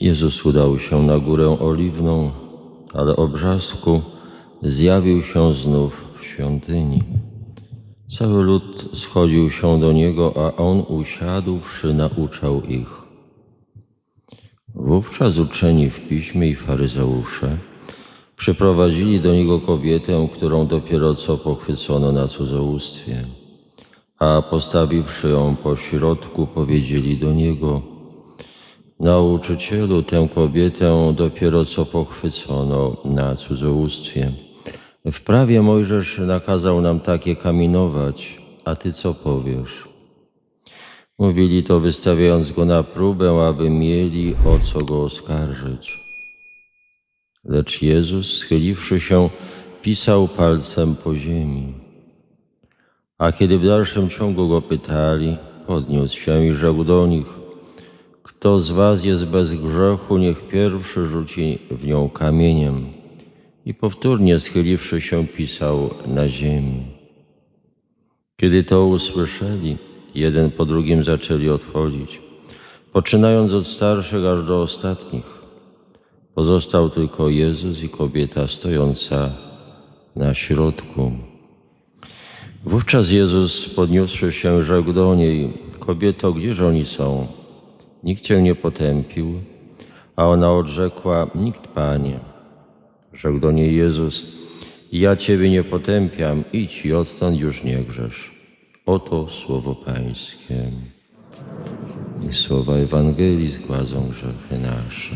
Jezus udał się na górę oliwną, ale o brzasku zjawił się znów w świątyni. Cały lud schodził się do niego, a on usiadłszy nauczał ich. Wówczas uczeni w piśmie i faryzeusze przyprowadzili do niego kobietę, którą dopiero co pochwycono na cudzołóstwie, a postawiwszy ją po środku, powiedzieli do niego: Nauczycielu, tę kobietę dopiero co pochwycono na cudzołóstwie. W prawie Mojżesz nakazał nam takie kaminować, a ty co powiesz? Mówili to wystawiając go na próbę, aby mieli o co go oskarżyć. Lecz Jezus, schyliwszy się, pisał palcem po ziemi. A kiedy w dalszym ciągu go pytali, podniósł się i rzekł do nich: Kto z was jest bez grzechu, niech pierwszy rzuci w nią kamieniem. I powtórnie schyliwszy się, pisał na ziemi. Kiedy to usłyszeli, jeden po drugim zaczęli odchodzić, poczynając od starszych aż do ostatnich. Pozostał tylko Jezus i kobieta stojąca na środku. Wówczas Jezus, podniósłszy się, rzekł do niej: Kobieto, gdzież oni są? Nikt cię nie potępił. A ona odrzekła: Nikt, panie. Rzekł do niej Jezus: Ja ciebie nie potępiam, idź i odtąd już nie grzesz. Oto słowo Pańskie. I słowa Ewangelii zgładzą grzechy nasze.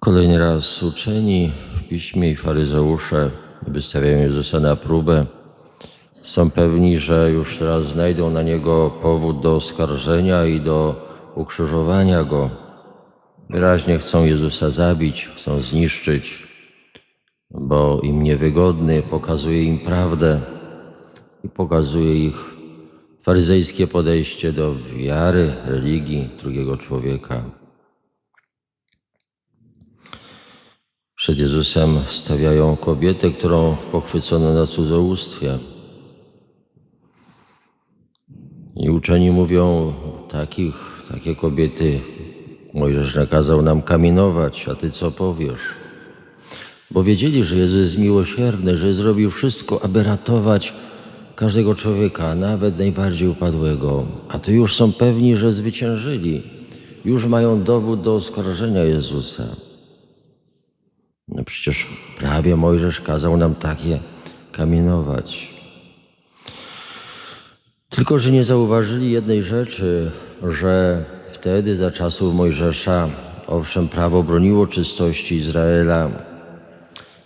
Kolejny raz uczeni w piśmie i faryzeusze wystawiają Jezusa na próbę. Są pewni, że już teraz znajdą na Niego powód do oskarżenia i do ukrzyżowania Go. Wyraźnie chcą Jezusa zabić, chcą zniszczyć, bo im niewygodny, pokazuje im prawdę i pokazuje ich faryzejskie podejście do wiary, religii drugiego człowieka. Przed Jezusem stawiają kobietę, którą pochwycono na cudzołóstwie. I uczeni mówią, takich, takie kobiety Mojżesz nakazał nam kaminować, a ty co powiesz? Bo wiedzieli, że Jezus jest miłosierny, że zrobił wszystko, aby ratować każdego człowieka, nawet najbardziej upadłego. A tu już są pewni, że zwyciężyli. Już mają dowód do oskarżenia Jezusa. No przecież prawie Mojżesz kazał nam takie kamienować. Tylko, że nie zauważyli jednej rzeczy, że wtedy za czasów Mojżesza, owszem, prawo broniło czystości Izraela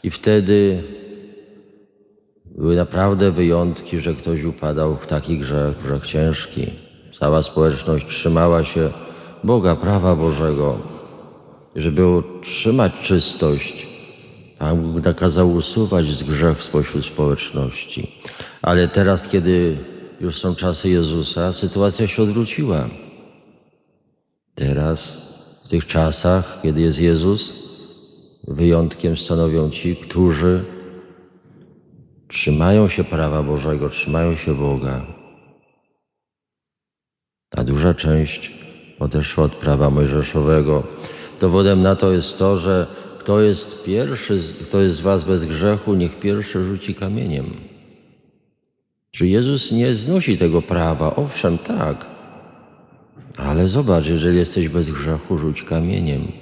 i wtedy były naprawdę wyjątki, że ktoś upadał w taki grzech, grzech ciężki. Cała społeczność trzymała się Boga, prawa Bożego. Żeby utrzymać czystość, Pan Bóg nakazał usuwać z grzech spośród społeczności. Ale teraz, kiedy już są czasy Jezusa, sytuacja się odwróciła. Teraz, w tych czasach, kiedy jest Jezus, wyjątkiem stanowią ci, którzy trzymają się prawa Bożego, trzymają się Boga. A duża część odeszła od prawa mojżeszowego. Dowodem na to jest to, że kto jest pierwszy, kto jest z was bez grzechu, niech pierwszy rzuci kamieniem. Czy Jezus nie znosi tego prawa? Owszem, tak. Ale zobacz, jeżeli jesteś bez grzechu, rzuć kamieniem.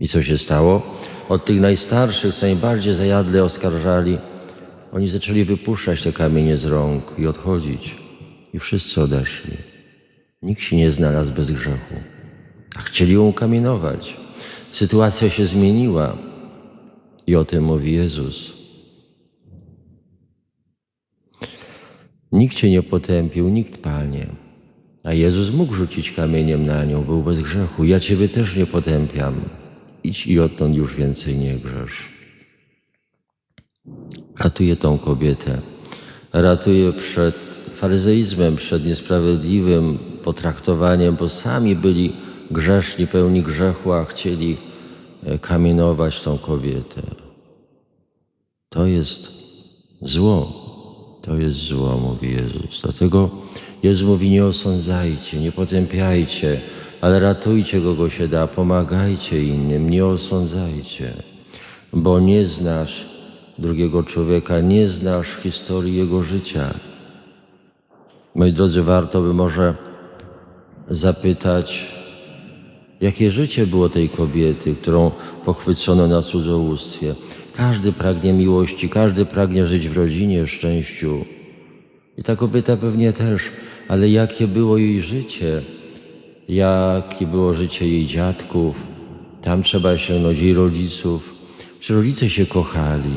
I co się stało? Od tych najstarszych, co najbardziej zajadle oskarżali, oni zaczęli wypuszczać te kamienie z rąk i odchodzić. I wszyscy odeszli. Nikt się nie znalazł bez grzechu. A chcieli ją kamienować. Sytuacja się zmieniła. I o tym mówi Jezus. Nikt cię nie potępił, nikt, Panie. A Jezus mógł rzucić kamieniem na nią, był bez grzechu. Ja Ciebie też nie potępiam. Idź i odtąd już więcej nie grzesz. Ratuje tą kobietę. Ratuje przed faryzeizmem, przed niesprawiedliwym potraktowaniem, bo sami byli grzeszni, pełni grzechu, a chcieli e, kamienować tą kobietę. To jest zło. To jest zło, mówi Jezus. Dlatego Jezus mówi: Nie osądzajcie, nie potępiajcie, ale ratujcie kogo się da, pomagajcie innym, nie osądzajcie, bo nie znasz drugiego człowieka, nie znasz historii jego życia. Moi drodzy, warto by może zapytać, jakie życie było tej kobiety, którą pochwycono na cudzołóstwie. Każdy pragnie miłości, każdy pragnie żyć w rodzinie, szczęściu. I ta kobieta pewnie też, ale jakie było jej życie, jakie było życie jej dziadków, tam trzeba sięgnąć jej rodziców. Czy rodzice się kochali?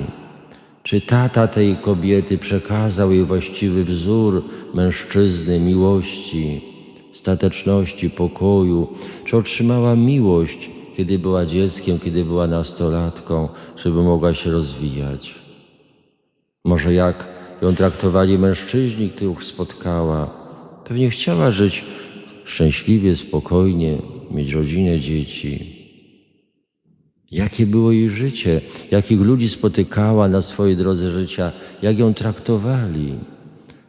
Czy tata tej kobiety przekazał jej właściwy wzór mężczyzny, miłości, stateczności, pokoju? Czy otrzymała miłość, kiedy była dzieckiem, kiedy była nastolatką, żeby mogła się rozwijać? Może jak ją traktowali mężczyźni, których spotkała? Pewnie chciała żyć szczęśliwie, spokojnie, mieć rodzinę, dzieci. Jakie było jej życie, jakich ludzi spotykała na swojej drodze życia, jak ją traktowali.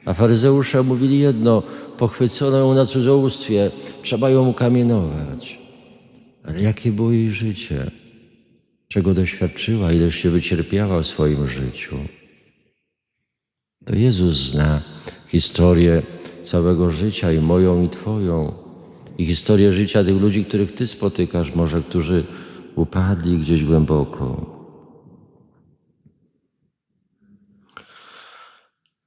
A faryzeusze mówili jedno: pochwycono ją na cudzołóstwie, trzeba ją ukamienować. Ale jakie było jej życie? Czego doświadczyła, ileż się wycierpiała w swoim życiu? To Jezus zna historię całego życia i moją, i Twoją, i historię życia tych ludzi, których Ty spotykasz, może którzy upadli gdzieś głęboko.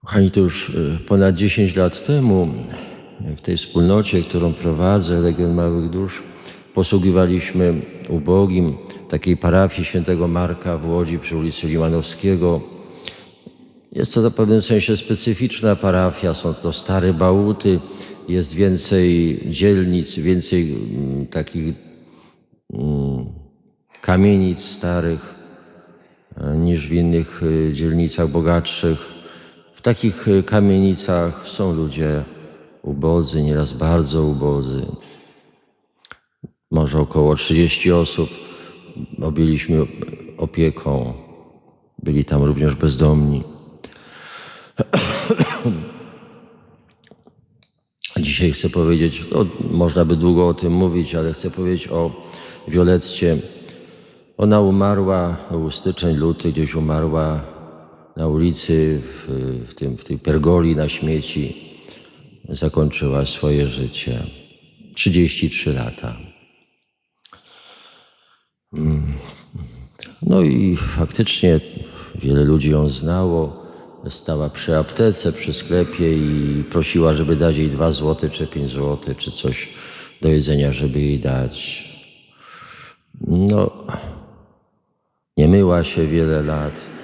Kochani, to już y, ponad 10 lat temu w tej wspólnocie, którą prowadzę, Legion Małych Dusz, posługiwaliśmy ubogim takiej parafii świętego Marka w Łodzi przy ulicy Limanowskiego. Jest to w pewnym sensie specyficzna parafia, są to stare bałuty, jest więcej dzielnic, więcej mm, takich mm, kamienic starych e, niż w innych e, dzielnicach bogatszych. W takich e, kamienicach są ludzie ubodzy, nieraz bardzo ubodzy. Może około 30 osób objęliśmy opieką. Byli tam również bezdomni. Dzisiaj chcę powiedzieć, no, można by długo o tym mówić, ale chcę powiedzieć o Violetcie. Ona umarła, był styczeń, luty, gdzieś umarła na ulicy, w, w, tym, w tej pergoli na śmieci. Zakończyła swoje życie. 33 lata. Mm. No i faktycznie wiele ludzi ją znało. Stała przy aptece, przy sklepie i prosiła, żeby dać jej dwa złote czy pięć złotych, czy coś do jedzenia, żeby jej dać. No, nie myła się wiele lat.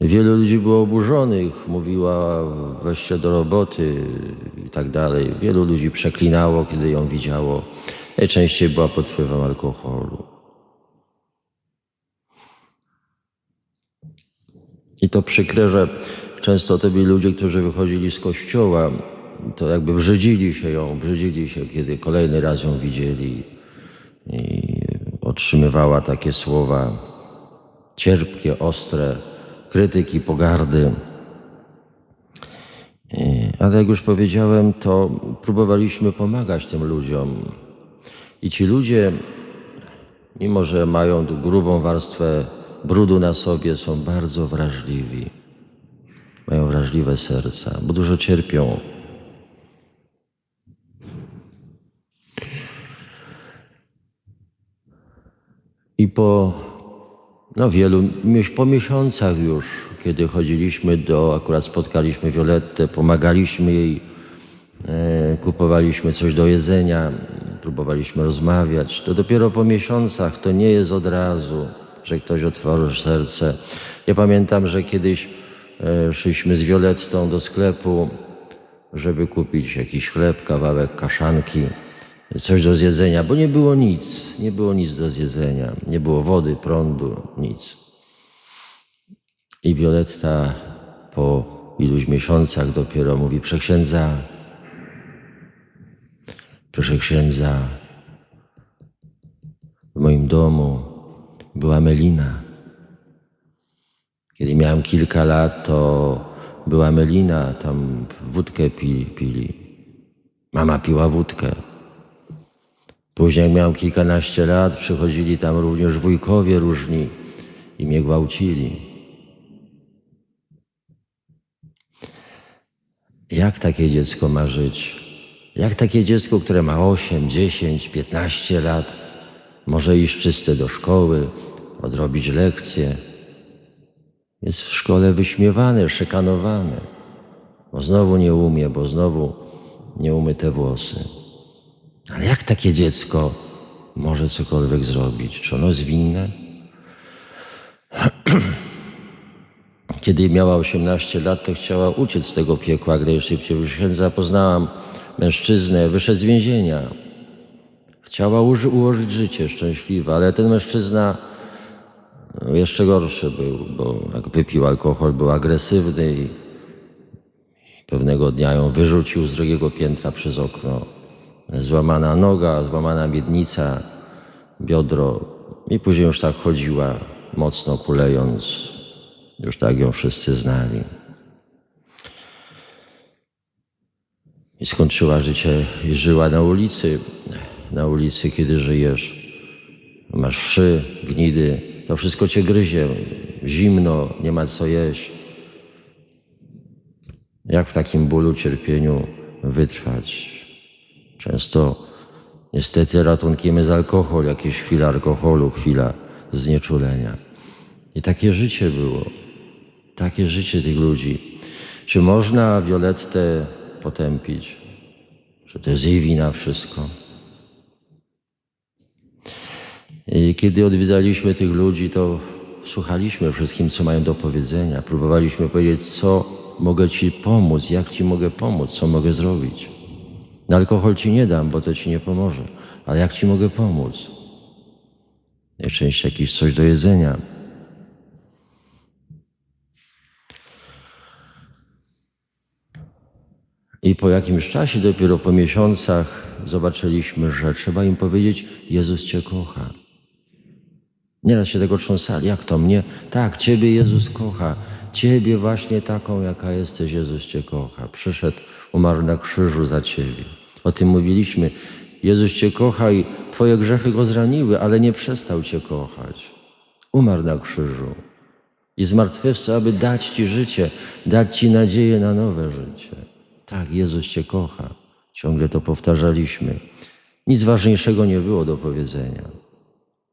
Wielu ludzi było oburzonych, mówiła weź się do roboty i tak dalej. Wielu ludzi przeklinało, kiedy ją widziało. Najczęściej była pod wpływem alkoholu. I to przykre, że często to byli ludzie, którzy wychodzili z kościoła, to jakby brzydzili się ją, brzydzili się, kiedy kolejny raz ją widzieli i otrzymywała takie słowa cierpkie, ostre, krytyki, pogardy. I- Ale jak już powiedziałem, to próbowaliśmy pomagać tym ludziom. I ci ludzie, mimo że mają grubą warstwę brudu na sobie, są bardzo wrażliwi. Mają wrażliwe serca, bo dużo cierpią. I po no, wielu, po miesiącach już, kiedy chodziliśmy do, akurat spotkaliśmy Violettę, pomagaliśmy jej, e, kupowaliśmy coś do jedzenia, próbowaliśmy rozmawiać, to dopiero po miesiącach, to nie jest od razu, że ktoś otworzył serce. Ja pamiętam, że kiedyś e, szliśmy z Violettą do sklepu, żeby kupić jakiś chleb, kawałek kaszanki, coś do zjedzenia, bo nie było nic, nie było nic do zjedzenia, nie było wody, prądu, nic. I Violetta po iluś miesiącach dopiero mówi, przeksiędza, proszę księdza, w moim domu była Melina. Kiedy miałem kilka lat, to była Melina, tam wódkę pili. pili. Mama piła wódkę. Później, jak miałem kilkanaście lat, przychodzili tam również wujkowie różni i mnie gwałcili. Jak takie dziecko ma żyć? Jak takie dziecko, które ma 8, 10, 15 lat, może iść czyste do szkoły, odrobić lekcje? Jest w szkole wyśmiewane, szykanowane, bo znowu nie umie, bo znowu nie umyte włosy. Ale jak takie dziecko może cokolwiek zrobić? Czy ono jest winne? Kiedy miała 18 lat, to chciała uciec z tego piekła, gdy szybciej wyszedł. Zapoznałam mężczyznę, wyszedł z więzienia. Chciała ułożyć życie szczęśliwe, ale ten mężczyzna no, jeszcze gorszy był, bo jak wypił alkohol, był agresywny i pewnego dnia ją wyrzucił z drugiego piętra przez okno. Złamana noga, złamana miednica, biodro i później już tak chodziła, mocno kulejąc. Już tak ją wszyscy znali. I skończyła życie i żyła na ulicy. Na ulicy, kiedy żyjesz, masz wszy, gnidy, to wszystko cię gryzie. Zimno, nie ma co jeść. Jak w takim bólu, cierpieniu wytrwać? Często niestety ratunkiem jest alkohol, jakieś chwila alkoholu, chwila znieczulenia. I takie życie było. Takie życie tych ludzi. Czy można Violettę potępić? Że to jest jej wina wszystko? I kiedy odwiedzaliśmy tych ludzi, to słuchaliśmy wszystkim, co mają do powiedzenia. Próbowaliśmy powiedzieć, co mogę Ci pomóc, jak Ci mogę pomóc, co mogę zrobić. Na alkohol Ci nie dam, bo to Ci nie pomoże. Ale jak Ci mogę pomóc? Najczęściej jakieś coś do jedzenia. I po jakimś czasie, dopiero po miesiącach, zobaczyliśmy, że trzeba im powiedzieć: Jezus Cię kocha. Nieraz się tego trząsali. Jak to mnie? Tak, Ciebie Jezus kocha. Ciebie właśnie taką, jaka jesteś, Jezus Cię kocha. Przyszedł, umarł na krzyżu za Ciebie. O tym mówiliśmy. Jezus Cię kocha i Twoje grzechy Go zraniły, ale nie przestał Cię kochać. Umarł na krzyżu i zmartwychwstał, aby dać Ci życie, dać Ci nadzieję na nowe życie. Tak, Jezus Cię kocha. Ciągle to powtarzaliśmy. Nic ważniejszego nie było do powiedzenia.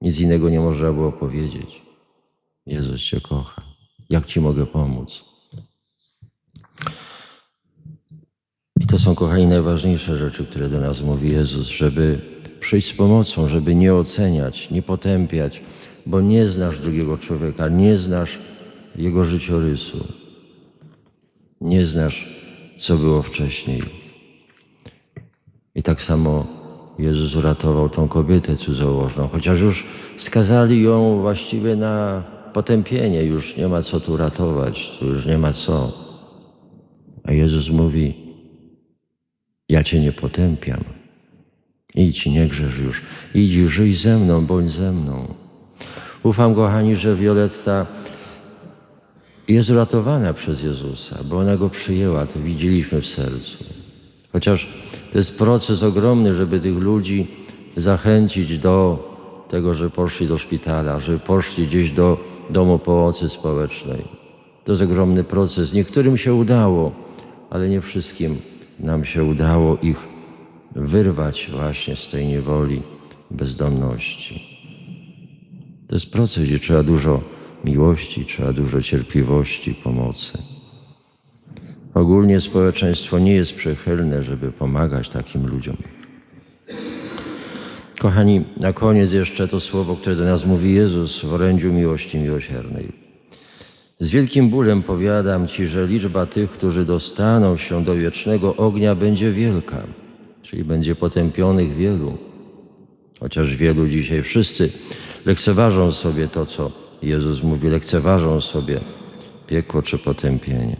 Nic innego nie można było powiedzieć. Jezus Cię kocha. Jak Ci mogę pomóc? I to są, kochani, najważniejsze rzeczy, które do nas mówi Jezus, żeby przyjść z pomocą, żeby nie oceniać, nie potępiać, bo nie znasz drugiego człowieka, nie znasz jego życiorysu, nie znasz, co było wcześniej. I tak samo Jezus uratował tą kobietę cudzołożną, chociaż już skazali ją właściwie na potępienie, już nie ma co tu ratować, tu już nie ma co. A Jezus mówi, ja cię nie potępiam. Idź, nie grzesz już. Idź, żyj ze mną, bądź ze mną. Ufam, kochani, że Violetta jest uratowana przez Jezusa, bo ona go przyjęła, to widzieliśmy w sercu. Chociaż to jest proces ogromny, żeby tych ludzi zachęcić do tego, że poszli do szpitala, że poszli gdzieś do domu pomocy społecznej. To jest ogromny proces. Niektórym się udało, ale nie wszystkim nam się udało ich wyrwać właśnie z tej niewoli bezdomności. To jest proces, gdzie trzeba dużo miłości, trzeba dużo cierpliwości, pomocy. Ogólnie społeczeństwo nie jest przychylne, żeby pomagać takim ludziom. Kochani, na koniec jeszcze to słowo, które do nas mówi Jezus w orędziu miłości miłosiernej. Z wielkim bólem powiadam Ci, że liczba tych, którzy dostaną się do wiecznego ognia, będzie wielka, czyli będzie potępionych wielu. Chociaż wielu dzisiaj wszyscy lekceważą sobie to, co Jezus mówi, lekceważą sobie piekło czy potępienie.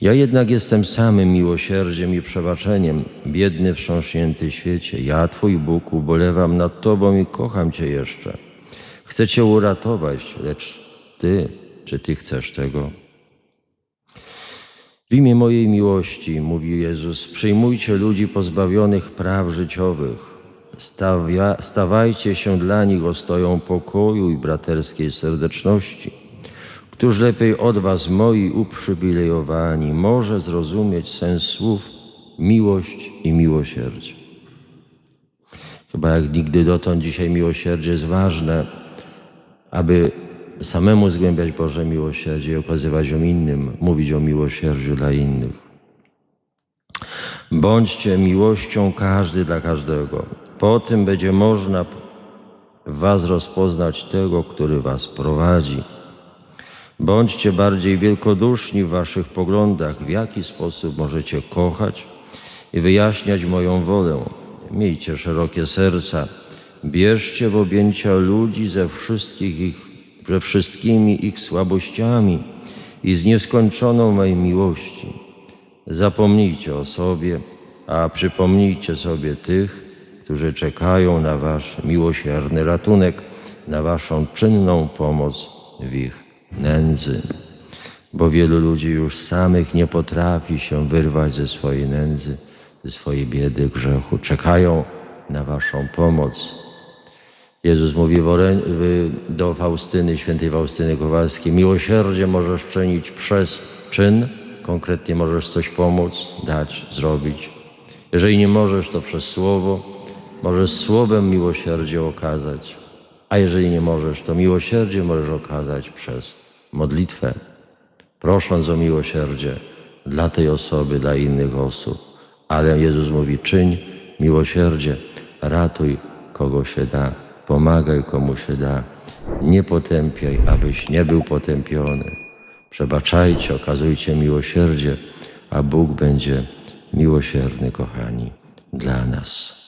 Ja jednak jestem samym miłosierdziem i przebaczeniem, biedny, wstrząśnięty świecie. Ja, Twój Bóg, ubolewam nad Tobą i kocham Cię jeszcze. Chcę Cię uratować, lecz Ty, czy Ty chcesz tego? W imię mojej miłości, mówi Jezus, przyjmujcie ludzi pozbawionych praw życiowych. Stawia, stawajcie się dla nich ostoją pokoju i braterskiej serdeczności. Któż lepiej od was, moi uprzywilejowani, może zrozumieć sens słów miłość i miłosierdzie? Chyba jak nigdy dotąd dzisiaj miłosierdzie jest ważne, aby samemu zgłębiać Boże miłosierdzie i okazywać ją innym, mówić o miłosierdziu dla innych. Bądźcie miłością każdy dla każdego. Po tym będzie można Was rozpoznać tego, który Was prowadzi. Bądźcie bardziej wielkoduszni w Waszych poglądach, w jaki sposób możecie kochać i wyjaśniać moją wolę. Miejcie szerokie serca, bierzcie w objęcia ludzi ze wszystkich ich, ze wszystkimi ich słabościami i z nieskończoną mojej miłości. Zapomnijcie o sobie, a przypomnijcie sobie tych, którzy czekają na Wasz miłosierny ratunek, na Waszą czynną pomoc w ich nędzy. Bo wielu ludzi już samych nie potrafi się wyrwać ze swojej nędzy, ze swojej biedy, grzechu. Czekają na Waszą pomoc. Jezus mówi do Faustyny, świętej Faustyny Kowalskiej, miłosierdzie możesz czynić przez czyn, konkretnie możesz coś pomóc, dać, zrobić. Jeżeli nie możesz, to przez słowo, możesz słowem miłosierdzie okazać, a jeżeli nie możesz, to miłosierdzie możesz okazać przez modlitwę, prosząc o miłosierdzie dla tej osoby, dla innych osób. Ale Jezus mówi: czyń miłosierdzie, ratuj kogo się da, pomagaj komu się da, nie potępiaj, abyś nie był potępiony. Przebaczajcie, okazujcie miłosierdzie, a Bóg będzie miłosierny, kochani, dla nas.